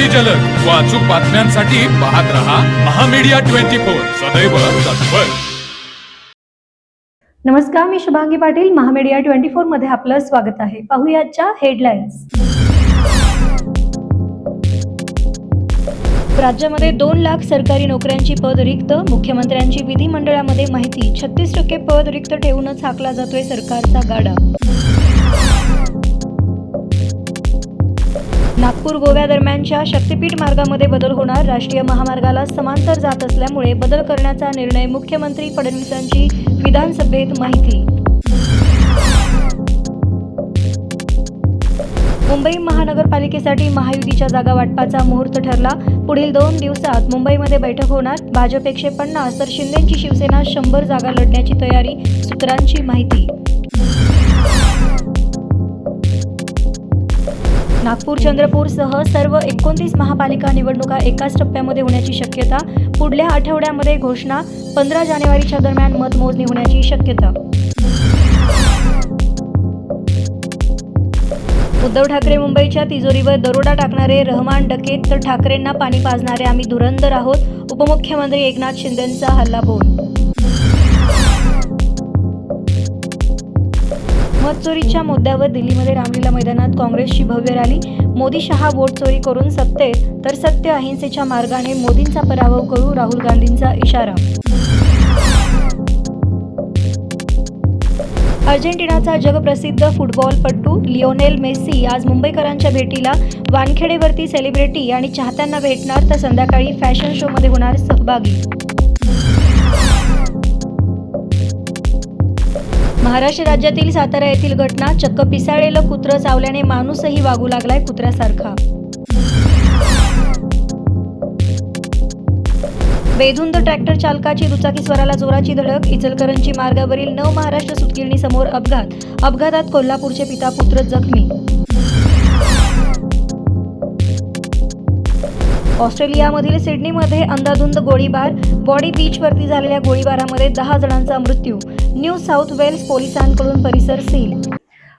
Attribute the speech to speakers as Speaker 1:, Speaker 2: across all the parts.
Speaker 1: अति जलद. व अचूक बातम्यांसाठी पाहत रहा महामीडिया ट्वेंटी फोर. सदैव तत्पर.
Speaker 2: नमस्कार मी शुभांगी पाटील. महामीडिया ट्वेंटी फोरमध्ये आपलं स्वागत आहे. पाहुयाच्या हेडलाईन्स. राज्यामध्ये दोन लाख सरकारी नोकऱ्यांची पद रिक्त मुख्यमंत्र्यांची विधिमंडळामध्ये माहिती. छत्तीस टक्के पद रिक्त ठेवूनच हाकला जातोय सरकारचा गाडा. नागपूर गोव्या दरम्यानच्या शक्तीपीठ मार्गामध्ये बदल होणार. राष्ट्रीय महामार्गाला समांतर जात असल्यामुळे बदल करण्याचा निर्णय मुख्यमंत्री फडणवीसांची विधानसभेत माहिती. मुंबई महानगरपालिकेसाठी महायुतीच्या जागा वाटपाचा मुहूर्त ठरला. पुढील दोन दिवसात मुंबईमध्ये बैठक होणार. भाजप एकशे पन्नास तर शिंदेची शिवसेना शंभर जागा लढण्याची तयारी सूत्रांची माहिती. नागपूर चंद्रपूरसह सर्व एकोणतीस महापालिका निवडणुका एकाच टप्प्यामध्ये होण्याची शक्यता. पुढल्या आठवड्यामध्ये घोषणा पंधरा जानेवारीच्या दरम्यान मतमोजणी होण्याची शक्यता. उद्धव ठाकरे मुंबईच्या तिजोरीवर दरोडा टाकणारे रहमान डकेत तर ठाकरेंना पाणी पाजणारे आम्ही धुरंधर आहोत उपमुख्यमंत्री एकनाथ शिंदेंचा हल्लाबोल मतचोरीच्या मुद्द्यावर दिल्लीमध्ये रामलीला मैदानात काँग्रेसची भव्य रॅली. मोदी शहा वोट चोरी करून सत्तेत तर सत्य अहिंसेच्या मार्गाने मोदींचा पराभव करू राहुल गांधींचा इशारा. अर्जेंटिनाचा जगप्रसिद्ध फुटबॉलपटू लिओनेल मेस्सी आज मुंबईकरांच्या भेटीला वानखेडेवरती सेलिब्रिटी आणि चाहत्यांना भेटणार तर संध्याकाळी फॅशन शोमध्ये होणार सहभागी. महाराष्ट्र राज्यातील सातारा येथील घटना चक्क पिसाळलेलं कुत्रं चावल्याने माणूसही वागू लागलाय कुत्र्यासारखा. बेधुंद ट्रॅक्टर चालकाची दुचाकी स्वराला जोराची धडक इचलकरंजी मार्गावरील नव महाराष्ट्र सुतगिरणी समोर अपघात अपघातात कोल्हापूरचे पिता पुत्र जखमी. ऑस्ट्रेलियामधील सिडनीमध्ये अंधाधुंद गोळीबार बॉडी बीचवरती झालेल्या गोळीबारामध्ये दहा जणांचा मृत्यू. न्यू साऊथ वेल्स पोलिसांकडून परिसर seal.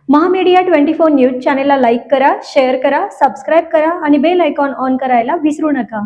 Speaker 2: Mahamedia twenty four news चॅनेलला लाईक करा शेअर करा सबस्क्राईब करा आणि बेल आयकॉन ऑन करायला विसरू नका.